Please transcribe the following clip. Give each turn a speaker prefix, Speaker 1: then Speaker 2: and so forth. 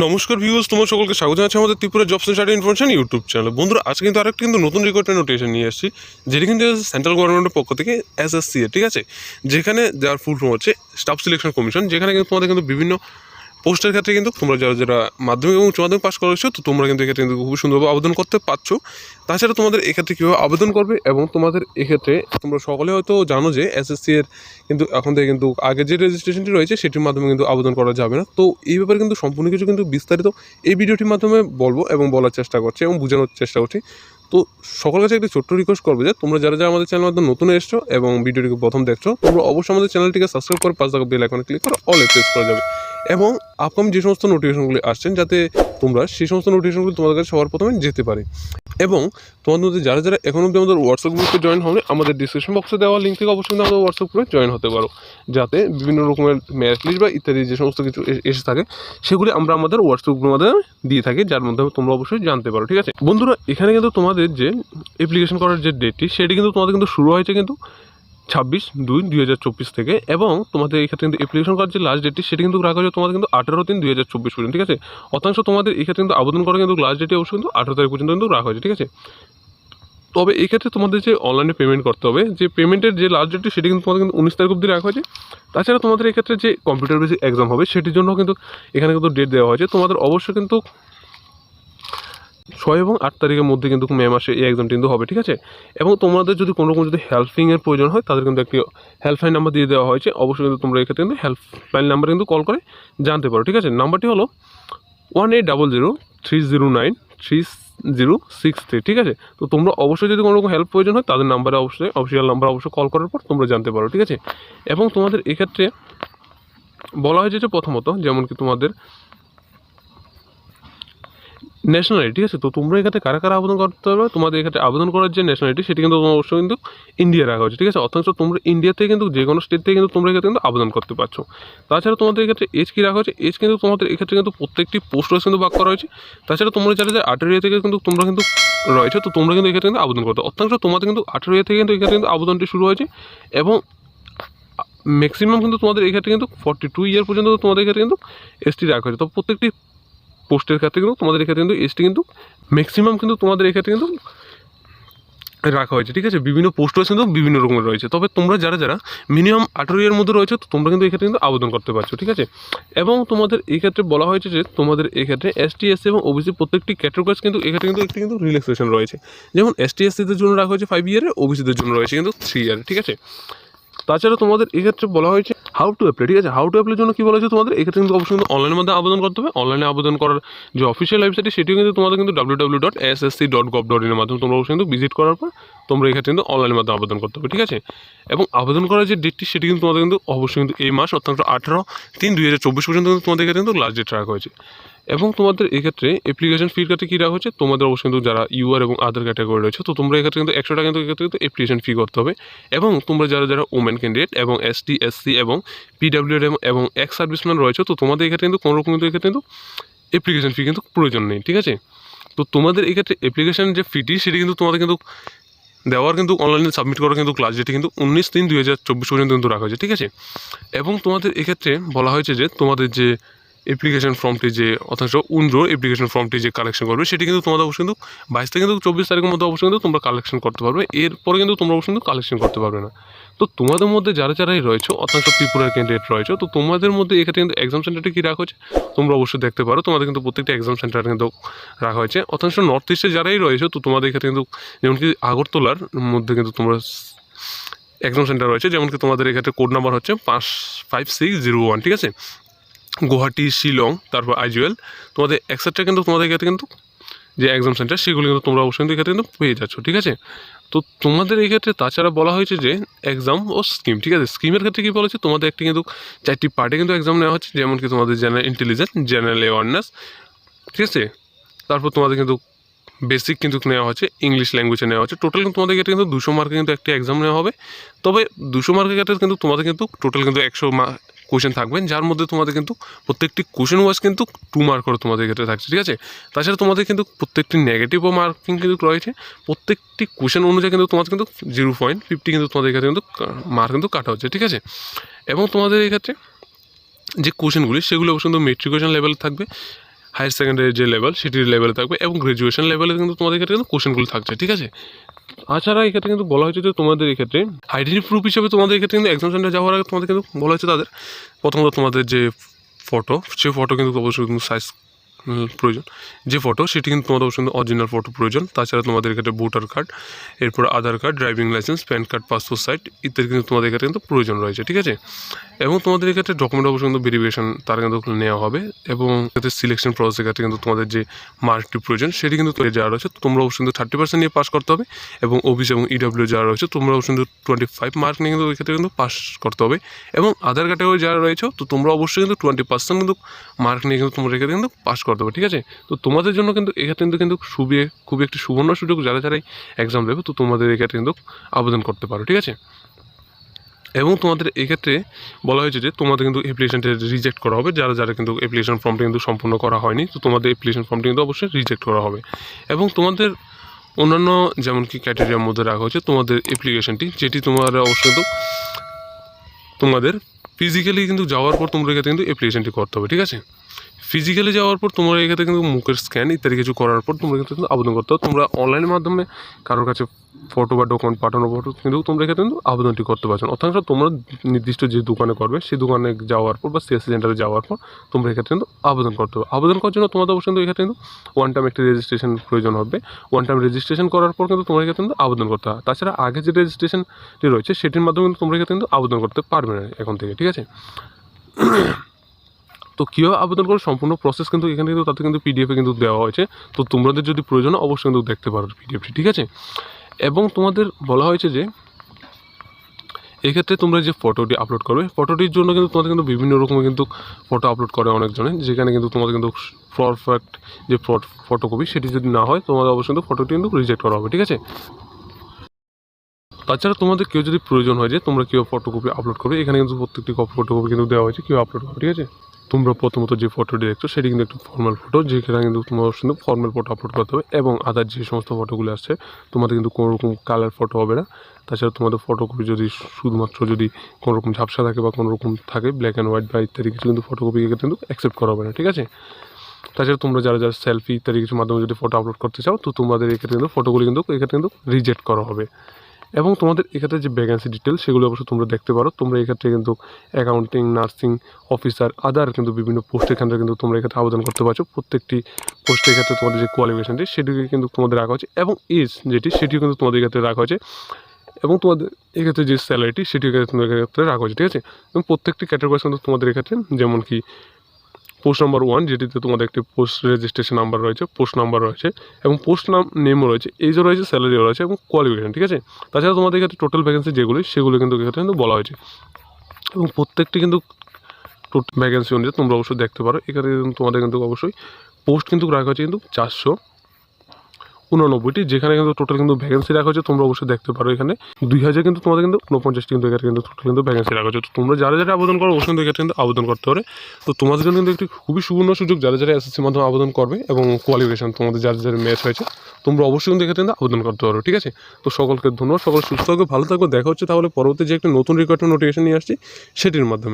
Speaker 1: নমস্কার ভিউজ তোমার সকলকে স্বাগত জানাচ্ছি আমাদের Tripura jobs and study information YouTube channel বন্ধুরা, আজকে কিন্তু আরেকটা কিন্তু নতুন রেকর্ডের নোটিশন নিয়ে আসছি, যেটি কিন্তু সেন্ট্রাল গভর্নমেন্টের পক্ষ থেকে এসএসসি ঠিক আছে? যেখানে যার ফুল ফর্ম হচ্ছে স্টাফ সিলেকশন কমিশন যেখানে কিন্তু তোমাদের কিন্তু বিভিন্ন পোস্টের ক্ষেত্রে কিন্তু তোমরা যারা যারা মাধ্যমিক এবং উচ্চ মাধ্যমিক পাস করেছ, তো তোমরা কিন্তু এক্ষেত্রে কিন্তু খুব সুন্দরভাবে আবেদন করতে পারছ। তাছাড়া তোমাদের এক্ষেত্রে কীভাবে আবেদন করবে এবং তোমাদের এক্ষেত্রে তোমরা সকলে হয়তো জানো যে এসএসসি এর কিন্তু এখন থেকে কিন্তু আগে যে রেজিস্ট্রেশনটি রয়েছে, সেটির মাধ্যমে কিন্তু আবেদন করা যাবে না। তো এই ব্যাপারে কিন্তু সম্পূর্ণ কিছু কিন্তু বিস্তারিত এই ভিডিওটির মাধ্যমে বলব এবং বলার চেষ্টা করছি এবং বোঝানোর চেষ্টা করছি। তো সকল কাছে একটি ছোট্ট রিকোয়েস্ট করবে যে, তোমরা যারা যারা আমাদের চ্যানেল নতুন এসছো এবং ভিডিওটিকে প্রথম দেখছ, তোমরা অবশ্যই আমাদের চ্যানেলটিকে সাবস্ক্রাইব করে পাঁচ টাকা বেল আইকনে ক্লিক করে অল প্রেস করে যাবে। এবং আপকাম যে সমস্ত নোটিফিকেশনগুলি আসছেন যাতে তোমরা সেই সমস্ত নোটিফিকেশনগুলি তোমাদের কাছে সবার প্রথমে যেতে পারে। এবং তোমাদের মধ্যে যারা যারা এখন অব্দি আমাদের হোয়াটসঅ্যাপ গ্রুপে জয়েন হবে আমাদের ডিসক্রিপশন বক্সে দেওয়া লিঙ্ক থেকে অবশ্যই আমাদের হোয়াটসঅ্যাপ গ্রুপে জয়েন হতে পারো। যাতে বিভিন্ন রকমের ম্যাচ বা ইত্যাদি যে সমস্ত কিছু এসে থাকে, সেগুলি আমরা আমাদের হোয়াটসঅ্যাপ গ্রুপের মাধ্যমে দিয়ে থাকি, যার মাধ্যমে তোমরা অবশ্যই জানতে পারো, ঠিক আছে? বন্ধুরা, এখানে কিন্তু তোমাদের যে অ্যাপ্লিকেশন করার যে ডেটটি সেটি কিন্তু তোমাদের কিন্তু শুরু হয়েছে কিন্তু ছাব্বিশ, দুই দুই হাজার চব্বিশ থেকে এবং তোমাদের ক্ষেত্রে কিন্তু অ্যাপ্লিকেশন করার যে লাস্ট ডেটটি সেটি কিন্তু রাখা হয়েছে তোমাদের কিন্তু আঠারো তিন, দুই হাজার চব্বিশ পর্যন্ত, ঠিক আছে? অথাংশ তোমাদের এই ক্ষেত্রে কিন্তু আবেদন করা কিন্তু লাস্ট ডেটে অবশ্যই কিন্তু আঠারো তারিখ পর্যন্ত কিন্তু রাখা হয়েছে, ঠিক আছে? তবে এই ক্ষেত্রে তোমাদের যে অনলাইনে পেমেন্ট করতে হবে, যে পেমেন্টের যে লাস্ট ডেটটি সেটি কিন্তু তোমাদের কিন্তু উনিশ তারিখ অবধি রাখা হয়েছে। তাছাড়া তোমাদের এই ক্ষেত্রে যে কম্পিউটার বেসিক এক্সাম হবে, সেটির জন্য কিন্তু এখানে কিন্তু ডেট দেওয়া হয়েছে। তোমাদের অবশ্যই কিন্তু ছয় এবং আট তারিখের মধ্যে কিন্তু মে মাসে এই এক্সামটি কিন্তু হবে, ঠিক আছে? এবং তোমাদের যদি কোনো রকম যদি হেল্পিংয়ের প্রয়োজন হয়, তাদের কিন্তু একটি হেল্পলাইন নাম্বার দিয়ে দেওয়া হয়েছে। অবশ্যই কিন্তু তোমরা এক্ষেত্রে কিন্তু হেল্পলাইন নাম্বার কিন্তু কল করে জানতে পারো, ঠিক আছে? নাম্বারটি হলো one eight double zero three zero nine three zero six three ঠিক আছে? তো তোমরা অবশ্যই যদি কোনো রকম হেল্প প্রয়োজন হয়, তাদের নাম্বারে অবশ্যই অফিসিয়াল নাম্বার অবশ্যই কল করার পর তোমরা জানতে পারো, ঠিক আছে? এবং তোমাদের এক্ষেত্রে বলা হয়েছে যে প্রথমত যেমন কি তোমাদের ন্যাশনালিটি ঠিক আছে? তো তোমরা এক্ষেত্রে কারা কারা আবেদন করতে পারবে তোমাদের এক্ষেত্রে আবেদন করার যে ন্যাশনালিটি সেটি কিন্তু তোমার অবশ্যই কিন্তু ইন্ডিয়া রাখা হয়েছে, ঠিক আছে? অথচ তোমরা ইন্ডিয়া থেকে কিন্তু যে কোনো স্টেট থেকে কিন্তু তোমরা এক্ষেত্রে কিন্তু আবেদন করতে পারছ। তাছাড়া তোমাদের এক্ষেত্রে এজ কী রাখা হয়েছে? এজ কিন্তু তোমাদের এক্ষেত্রে কিন্তু প্রত্যেকটি পোস্ট কিন্তু ভাগ করা হয়েছে। তাছাড়া তোমরা যারা যে আঠেরো ইয়ার থেকে কিন্তু তোমরা কিন্তু রয়েছে, তো তোমরা কিন্তু এক্ষেত্রে কিন্তু আবেদন করতে অর্থাংশ তোমাদের কিন্তু আঠেরো থেকে কিন্তু এক্ষেত্রে কিন্তু আবেদনটি শুরু হয়েছে এবং ম্যাক্সিমাম কিন্তু তোমাদের এক্ষেত্রে কিন্তু ফর্টি টু ইয়ার পর্যন্ত তোমাদের এক্ষেত্রে কিন্তু এসটি রাখা হয়েছে। তো প্রত্যেকটি পোস্টের ক্ষেত্রে কিন্তু তোমাদের এক্ষেত্রে কিন্তু এসটি কিন্তু ম্যাক্সিমাম কিন্তু তোমাদের এক্ষেত্রে কিন্তু রাখা হয়েছে, ঠিক আছে? বিভিন্ন পোস্ট রয়েছে কিন্তু বিভিন্ন রকমের রয়েছে। তবে তোমরা যারা যারা মিনিমাম আঠেরো ইয়ার মধ্যে রয়েছে, তো তোমরা কিন্তু এক্ষেত্রে কিন্তু আবেদন করতে পারছ, ঠিক আছে? এবং তোমাদের এই ক্ষেত্রে বলা হয়েছে যে তোমাদের এক্ষেত্রে এসটি এসসি এবং ওবিসি প্রত্যেকটি ক্যাটাগরিজ কিন্তু এক্ষেত্রে কিন্তু একটি কিন্তু রিল্যাক্সেশন রয়েছে। যেমন এসটি এসসিদের জন্য রাখা হয়েছে ফাইভ ইয়ারে ওবিসিদের জন্য রয়েছে কিন্তু থ্রি ইয়ারে ঠিক আছে? তাছাড়া তোমাদের এক্ষেত্রে বলা হয়েছে হাউ টু অ্যাপ্লাই ঠিক আছে? হাউ টু অ্যাপ্লাইয়ের জন্য কী বলেছে তোমাদের? এক্ষেত্রে কিন্তু অবশ্যই কিন্তু অনলাইনের মধ্যে আবেদন করতে হবে। অনলাইনে আবেদন করার যে অফিসিয়াল ওয়েবসাইট সেটিও কিন্তু তোমাদের কিন্তু W W dot S S C dot gov dot ইনের মাধ্যমে তোমরা অবশ্যই কিন্তু ভিজিট করার পর তোমরা এক্ষেত্রে কিন্তু অনলাইনের মাধ্যমে আবেদন করতে হবে, ঠিক আছে? এবং আবেদন করার যে ডেটটি সেটি কিন্তু তোমাদের কিন্তু অবশ্যই কিন্তু এই মাস, অর্থাৎ আঠারো তিন দুই হাজার চব্বিশ পর্যন্ত কিন্তু তোমাদের এখানে কিন্তু লাস্ট ডেট রাখা হয়েছে। এবং তোমাদের এক্ষেত্রে অ্যাপ্লিকেশন ফির ক্ষেত্রে কী রাখা হচ্ছে? তোমাদের অবশ্যই কিন্তু যারা ইউআর এবং আদার ক্যাটাগরি রয়েছে, তো তোমরা এক্ষেত্রে কিন্তু একশো টাকা কিন্তু এক্ষেত্রে কিন্তু অ্যাপ্লিকেশন ফি করতে হবে। এবং তোমরা যারা যারা ওমেন ক্যান্ডিডেট এবং এসটি এসসি এবং পিডাব্লিউ এবং এক্স সার্ভিসম্যান রয়েছে, তো তোমাদের এক্ষেত্রে কিন্তু কোনো রকম কিন্তু এক্ষেত্রে কিন্তু অ্যাপ্লিকেশন ফি কিন্তু প্রয়োজন নেই, ঠিক আছে? তো তোমাদের এক্ষেত্রে অ্যাপ্লিকেশন যে ফিটি সেটি কিন্তু তোমাদের কিন্তু দেওয়ার কিন্তু অনলাইনে সাবমিট করা কিন্তু ক্লাস যেটি কিন্তু উনিশ তিন দুই হাজার চব্বিশ পর্যন্ত কিন্তু রাখা হয়েছে, ঠিক আছে? এবং তোমাদের এক্ষেত্রে বলা হয়েছে যে তোমাদের যে অ্যাপ্লিকেশন ফর্মটি যে, অথচ উন্ড্রো অ্যাপ্লিকেশন ফর্মটি যে কালেকশন করবে, সেটি কিন্তু তোমাদের অবশ্যই কিন্তু বাইশ থেকে কিন্তু চব্বিশ তারিখের মধ্যে অবশ্যই কিন্তু তোমরা কালেকশন করতে পারবে। এরপরে কিন্তু তোমরা অবশ্যই কিন্তু কালেকশন করতে পারবে না। তো তোমাদের মধ্যে যারা যারাই রয়েছে অথচ ত্রিপুরার ক্যান্ডিডেট রয়েছে, তো তোমাদের মধ্যে এক্ষেত্রে কিন্তু এক্সাম সেন্টারটি কী রাখা হয়েছে? তোমরা অবশ্যই দেখতে পারো, তোমাদের কিন্তু প্রত্যেকটা এক্সাম সেন্টার কিন্তু রাখা হয়েছে। অথচ নর্থ ইস্টে যারাই রয়েছে, তো তোমাদের এক্ষেত্রে কিন্তু যেমন কি আগরতলার মধ্যে কিন্তু তোমরা এক্সাম সেন্টার রয়েছে, যেমন কি তোমাদের এক্ষেত্রে কোড নাম্বার হচ্ছে পাঁচ ফাইভ সিক্স জিরো ওয়ান ঠিক আছে? গুয়াহাটি, শিলং, তারপর আইজুয়েল। তোমাদের এক্সেট্রা কিন্তু তোমাদের ক্ষেত্রে কিন্তু যে এক্সাম সেন্টার সেগুলো কিন্তু তোমরা অবশ্যই কিন্তু এক্ষেত্রে কিন্তু পেয়ে যাচ্ছ, ঠিক আছে? তো তোমাদের এই ক্ষেত্রে তাছাড়া বলা হয়েছে যে এক্সাম ও স্কিম ঠিক আছে? স্কিমের ক্ষেত্রে কী বলেছে তোমাদের একটি কিন্তু চারটি পার্টে কিন্তু এক্সাম নেওয়া হচ্ছে, যেমন কি তোমাদের জেনারেল ইন্টেলিজেন্স জেনারেল অ্যাওয়ারনেস ঠিক আছে? তারপর তোমাদের কিন্তু বেসিক কিন্তু নেওয়া হচ্ছে ইংলিশ ল্যাঙ্গুয়েজে নেওয়া হচ্ছে। টোটাল কিন্তু তোমাদের ক্ষেত্রে কিন্তু দুশো মার্কে কিন্তু একটি এক্সাম নেওয়া হবে। তবে দুশো মার্কের ক্ষেত্রে কিন্তু তোমাদের কিন্তু টোটাল কিন্তু একশো কোশ্চেন থাকবেন, যার মধ্যে তোমাদের কিন্তু প্রত্যেকটি কোশ্চেন ওয়াইজ কিন্তু টু মার্ক করে তোমাদের ক্ষেত্রে থাকছে, ঠিক আছে? তাছাড়া তোমাদের কিন্তু প্রত্যেকটি নেগেটিভও মার্কিং কিন্তু রয়েছে। প্রত্যেকটি কোশ্চেন অনুযায়ী কিন্তু তোমাদের কিন্তু জিরো পয়েন্ট ফিফটি কিন্তু তোমাদের ক্ষেত্রে কিন্তু মার্ক কিন্তু কাটা হচ্ছে, ঠিক আছে? এবং তোমাদের এই ক্ষেত্রে যে কোশ্চেনগুলি সেগুলো কিন্তু মেট্রিকুলেশন লেভেল থাকবে হায়ার সেকেন্ডারি যে লেভেল সেটির লেভেলে থাকবে, এবং গ্রাজুয়েশন লেভেলে কিন্তু তোমাদের ক্ষেত্রে কিন্তু কোশ্চেনগুলো থাকছে, ঠিক আছে? তাছাড়া এক্ষেত্রে কিন্তু বলা হয়েছে যে তোমাদের এক্ষেত্রে আইডেন্টি প্রুফ হিসেবে তোমাদের এক্ষেত্রে কিন্তু এক্সাম সেন্টার যাওয়ার আগে তোমাদের কিন্তু বলা হয়েছে তাদের। প্রথমত তোমাদের যে ফটো সে ফটো কিন্তু অবশ্যই কিন্তু সাইজ প্রয়োজন। যে ফটো সেটি কিন্তু তোমাদের অবশ্যই অরিজিনাল ফটো প্রয়োজন। তাছাড়া তোমাদের এক্ষেত্রে ভোটার কার্ড এরপর Aadhaar card driving licence PAN card passport site ইত্যাদি কিন্তু তোমাদের এক্ষেত্রে কিন্তু প্রয়োজন রয়েছে, ঠিক আছে? এবং তোমাদের এক্ষেত্রে ডকুমেন্ট অবশ্যই কিন্তু ভেরিফিকেশন তার কিন্তু নেওয়া হবে এবং এক্ষেত্রে সিলেকশন প্রসেসের ক্ষেত্রে কিন্তু তোমাদের যে মার্কটি প্রয়োজন, সেটি কিন্তু যাওয়া রয়েছে। তোমরা অবশ্যই কিন্তু থার্টি পার্সেন্ট নিয়ে পাস করতে হবে এবং ওবিসি এবং ইডাব্লিউ যারা রয়েছে, তোমরা অবশ্যই কিন্তু টোয়েন্টি ফাইভ মার্ক নিয়ে কিন্তু এক্ষেত্রে কিন্তু পাস করতে হবে এবং আধার ক্যাটাগরি যারা রয়েছে, তো তোমরা অবশ্যই কিন্তু টোয়েন্টি পার্সেন্ট কিন্তু মার্ক নিয়ে কিন্তু তোমরা এক্ষেত্রে কিন্তু পাস করতে হবে ঠিক আছে? তো তোমাদের জন্য কিন্তু এক্ষেত্রে কিন্তু কিন্তু খুবই খুবই একটি সুবর্ণ সুযোগ যারা যারা এক্সাম দেবে, তো তোমাদের এক্ষেত্রে কিন্তু আবেদন করতে পারো, ঠিক আছে? এবং তোমাদের এক্ষেত্রে বলা হয়েছে যে তোমাদের কিন্তু অ্যাপ্লিকেশনটা রিজেক্ট করা হবে, যারা যারা কিন্তু অ্যাপ্লিকেশন ফর্মটা কিন্তু সম্পূর্ণ করা হয়নি, তো তোমাদের অ্যাপ্লিকেশন ফর্মটি কিন্তু অবশ্যই রিজেক্ট করা হবে। এবং তোমাদের অন্যান্য যেমন কি ক্যাটেরিয়ার মধ্যে রাখা হয়েছে, তোমাদের অ্যাপ্লিকেশনটি যেটি তোমার অবশ্যই কিন্তু তোমাদের ফিজিক্যালি কিন্তু যাওয়ার পর তোমরা কিন্তু অ্যাপ্লিকেশনটি করতে হবে, ঠিক আছে? ফিজিক্যালি যাওয়ার পর তোমরা এক্ষেত্রে কিন্তু মুখের স্ক্যান ইত্যাদি কিছু করার পর তোমরা কিন্তু আবেদন করতে তোমরা অনলাইনের মাধ্যমে কারোর কাছে ফটো বা ডকুমেন্ট পাঠানোর পর কিন্তু তোমরা এক্ষেত্রে কিন্তু আবেদনটি করতে পারছ। অর্থাৎ তোমরা নির্দিষ্ট যে দোকানে করবে, সেই দোকানে যাওয়ার পর বা সিএসসি সেন্টারে যাওয়ার পর তোমরা এক্ষেত্রে কিন্তু আবেদন করতে হবে আবেদন করার জন্য তোমাদের অবশ্যই কিন্তু এক্ষেত্রে কিন্তু ওয়ান টাইম একটি রেজিস্ট্রেশন প্রয়োজন হবে। ওয়ান টাইম রেজিস্ট্রেশন করার পর কিন্তু তোমরা এক্ষেত্রে কিন্তু আবেদন করতে হবে তাছাড়া আগে যে রেজিস্ট্রেশনটি রয়েছে, সেটির মাধ্যমে কিন্তু তোমরা এক্ষেত্রে কিন্তু আবেদন করতে পারবে না এখন থেকে, ঠিক আছে? তো কীভাবে আবেদন করে সম্পূর্ণ প্রসেস কিন্তু এখানে কিন্তু তাতে কিন্তু পিডিএফে কিন্তু দেওয়া হয়েছে। তো তোমাদের যদি প্রয়োজন অবশ্যই কিন্তু দেখতে পারো পিডিএফটি ঠিক আছে? এবং তোমাদের বলা হয়েছে যে, এক্ষেত্রে তোমরা যে ফটোটি আপলোড করবে ফটোটির জন্য কিন্তু তোমাদের কিন্তু বিভিন্ন রকমের কিন্তু ফটো আপলোড করে অনেকজনে যেখানে কিন্তু তোমাদের কিন্তু পারফেক্ট যে ফটোকপি সেটি যদি না হয়, তোমাদের অবশ্যই কিন্তু ফটোটি কিন্তু রিজেক্ট করা হবে, ঠিক আছে? তাছাড়া তোমাদের কেউ যদি প্রয়োজন হয় যে তোমরা কেউ ফটোকপি আপলোড করবে, এখানে কিন্তু প্রত্যেকটি ফটোকপি কিন্তু দেওয়া হয়েছে কেউ আপলোড করবে ঠিক আছে? তোমরা প্রথমত যে ফটোটি দেখছ, সেটি কিন্তু একটু ফর্মাল ফটো যেখানে কিন্তু তোমার কিন্তু ফর্মাল ফটো আপলোড করতে হবে এবং আদার যে সমস্ত ফটোগুলো আসছে, তোমাদের কিন্তু কোনো রকম কালার ফটো হবে না। তাছাড়া তোমাদের ফটোকপি যদি শুধুমাত্র যদি কোনো রকম ঝাপসা থাকে বা কোনো রকম থাকে ব্ল্যাক অ্যান্ড হোয়াইট বা ইত্যাদি কিছু কিন্তু ফটোকপি কিন্তু অ্যাকসেপ্ট করা হবে না, ঠিক আছে? তাছাড়া তোমরা যারা যারা সেলফি ইত্যাদি কিছু মাধ্যমে যদি ফটো আপলোড করতে চাও, তো তোমাদের এক্ষেত্রে কিন্তু ফটোগুলি কিন্তু এক্ষেত্রে কিন্তু রিজেক্ট করা হবে। এবং তোমাদের এক্ষেত্রে যে ভ্যাকেন্সি ডিটেল সেগুলো অবশ্যই তোমরা দেখতে পারো। তোমরা এক্ষেত্রে কিন্তু অ্যাকাউন্টিং নার্সিং অফিসার আদার কিন্তু বিভিন্ন পোস্টের ক্ষেত্রে কিন্তু তোমরা এক্ষেত্রে আবেদন করতে পারছ। প্রত্যেকটি পোস্টের ক্ষেত্রে তোমাদের যে কোয়ালিফিকেশানটি সেটিকে কিন্তু তোমাদের রাখা হয়েছে এবং এজ যেটি সেটিও কিন্তু তোমাদের ক্ষেত্রে রাখা হয়েছে এবং তোমাদের এক্ষেত্রে যে স্যালারিটি সেটিও তোমাদের ক্ষেত্রে রাখা হয়েছে, ঠিক আছে? এবং প্রত্যেকটি ক্যাটাগরি কিন্তু তোমাদের এক্ষেত্রে যেমন কি পোস্ট নাম্বার ওয়ান যেটিতে তোমাদের একটি পোস্ট রেজিস্ট্রেশন নাম্বার রয়েছে পোস্ট নাম্বার রয়েছে, এবং পোস্ট নাম নেমও রয়েছে এই যে রয়েছে স্যালারিও রয়েছে, এবং কোয়ালিফিকেশন ঠিক আছে? তাছাড়া তোমাদের এখানে টোটাল ভ্যাকেন্সি যেগুলি, সেগুলো কিন্তু এখানে কিন্তু বলা হয়েছে। এবং প্রত্যেকটি কিন্তু ভ্যাকেন্সি অনুযায়ী তোমরা অবশ্যই দেখতে পারো। এখানে তোমাদের কিন্তু অবশ্যই পোস্ট কিন্তু রাখা হয়েছে কিন্তু চারশো উননব্বইটি, যেখানে কিন্তু টোটাল কিন্তু ভ্যাকেন্সি রাখা হয়েছে, তোমরা অবশ্যই দেখতে পারো এখানে। দুই হাজার কিন্তু তোমাদের কিন্তু উনপঞ্চাশটি কিন্তু এখানে কিন্তু টোটাল কিন্তু ভ্যাকেন্সি রাখা হয়েছে। তো তোমরা যারা যারা আবেদন করো, অবশ্যই কিন্তু এখানে কিন্তু আবেদন করতে পারে তো তোমাদের জন্য কিন্তু একটি খুবই সুবর্ণ সুযোগ, যারা যারা এসএসসির মাধ্যমে আবেদন করবে এবং কোয়ালিফিকেশন তোমাদের যারা যারা ম্যাচ হয়েছে, তোমরা অবশ্যই কিন্তু এখানে কিন্তু আবেদন করতে পারো, ঠিক আছে? তো সকলকে ধন্যবাদ, সকল সুস্থ থাকবে ভালো থাকবে দেখা হচ্ছে তাহলে পরবর্তী যে একটা নতুন রিকোয়ারমেন্ট নোটিফিকেশন নিয়ে আসছি, সেটির মাধ্যমে।